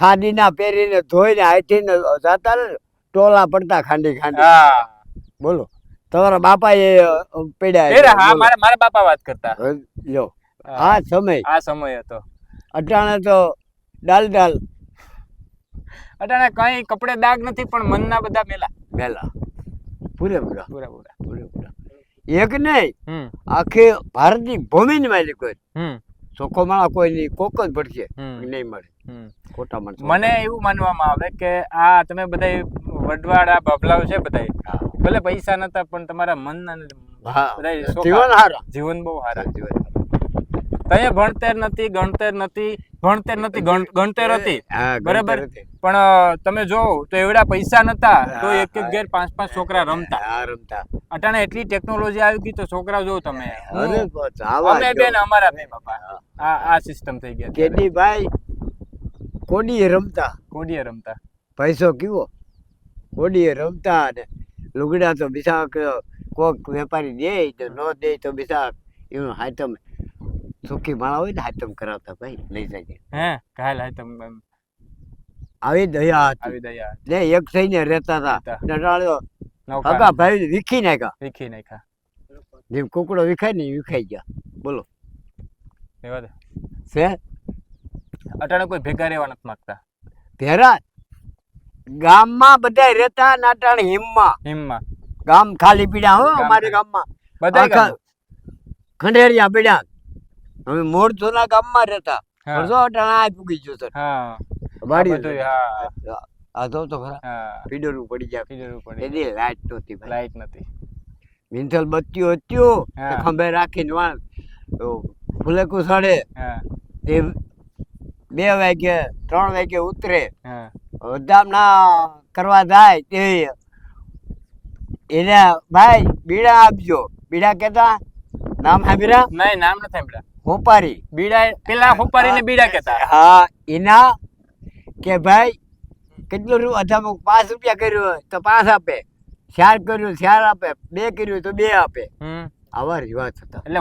ખાદીના પહેરીને ધોઈને હાથીને જાતા ને ટોલા પડતા ખાંડી ખાંડી. બોલો. તમારા બાપા એ પડ્યા હા મારા મારા બાપા વાત કરતા. લ્યો. આ સમય. આ સમય હતો. અટાણે તો ડાલ ડાલ. અટાણે કઈ કપડે દાગ નથી પણ મનના બધા મેલા. મેલા. પૂરેપૂરા. પૂરા પૂરા પૂરેપૂરા. એક નહીં આખી ભારતની ભૂમિની માલિક હોય ચોખ્ખો માળા કોઈ નહીં કોક જ ભટકે નહીં મળે. ખોટા માણસો. મને એવું માનવામાં આવે કે આ તમે બધા વડવાડા બબલાઓ છે બધા ભલે પૈસા નતા પણ તમારા મન હા. જીવન હારા જીવન બહુ સારા જીવન તઈએ ભણતર નથી ગણતર નથી ભણતર નથી ગણ- ગણતર હતી બરાબર? પણ તમે જો તો એવડા પૈસા નતા તો એક એક ઘેર પાંચ પાંચ છોકરા રમતા. રમતા. અટાણે એટલી ટેકનોલોજી આવી ગઈ તો છોકરા જો તમે અમે બેન અમારા બે બાપા. આ આ સિસ્ટમ થઈ ગયા કેડી ભાઈ કોડીએ રમતા? કોડીએ રમતા. પૈસો કેવો? કોડીએ રમતા અને લુગડા તો બિસાક કોક વેપારી દે તો ન દે તો બિસા એનું હાથમ સુખી માળા હોય ને હાથમ કરાવતા ભાઈ લઈ જાય હે? કાલ હાથમ આવી દયા આવી દયા ને એક થઈને રહેતા હતા. નડાળ્યો હગા ભાઈ વિખી નાખ્યા. વિખી નાખ્યા. જેમ કુકડો વિખાય ને વિખાઈ ગયા. બોલો. એ વાત છે? અટાણે કોઈ ભેગા રહેવા નથી માંગતા. ભેરા? ગામમાં બધા રહેતા નાટાણ હિમમાં. હિમમાં. ગામ ખાલી પીડ્યા હો અમારે. ગામમાં. બધા ખંડેરિયા પીડ્યા. અમે મોર જૂના ગામમાં રહેતા. હા. અટાણા આ પૂગી ગયો સર હા. વાડી હા. આ તો તો ખરા. હા. પડી જાય. કીધું પડી એની લાઈટ નહોતી લાઈટ નથી મિંથલ બત્તીઓ હતી ખંભે રાખીને વાળ. ફૂલે કુસાડે. તે બે વાગે ત્રણ વાગે ઉતરે. હા. વધામણા કરવા જાય તે. એને ભાઈ બીડા આપજો. બીડા કેતા નામ હાબીરા નહીં નામ નથી સાંભળ્યા. હોપારી. બીડા પેલા હોપારીને બીડા કહેતા. હા એના કે ભાઈ કેટલું રૂ અધામુક પાંચ રૂપિયા કર્યું હોય તો પાંચ આપે. ચાર કર્યું ચાર આપે. બે કર્યું તો બે આપે. આવા રિવાજ હતા. એટલે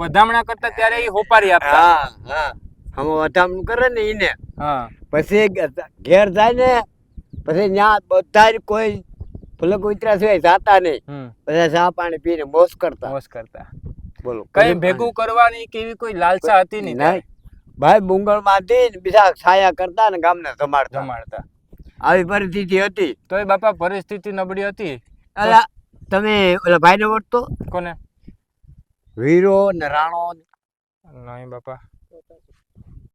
વધામણા કરતા ત્યારે એ હોપારી આપે હા હા. હમ વધામણું કરે ને એને હા. પછી ઘેર જાય ને પછી ત્યાં બધા જ કોઈ ભલે કોઈ ઉતર્યા સિવાય જાતા નહીં. બધા ચા પાણી પીને મોસ કરતા. મોસ કરતા. બોલો કઈ ભેગું કરવાની કે એવી કોઈ લાલસા હતી નહીં ભાઈ મુંગળમાંથી બીજા છાયા કરતા ને ગામને જમાડતા. જમાડતા. આવી પરિસ્થિતિ હતી. તોય બાપા પરિસ્થિતિ નબળી હતી. અલા તમે ઓલા ભાઈને ઓળખતો? કોને? વીરો ને રાણો નહીં બાપા.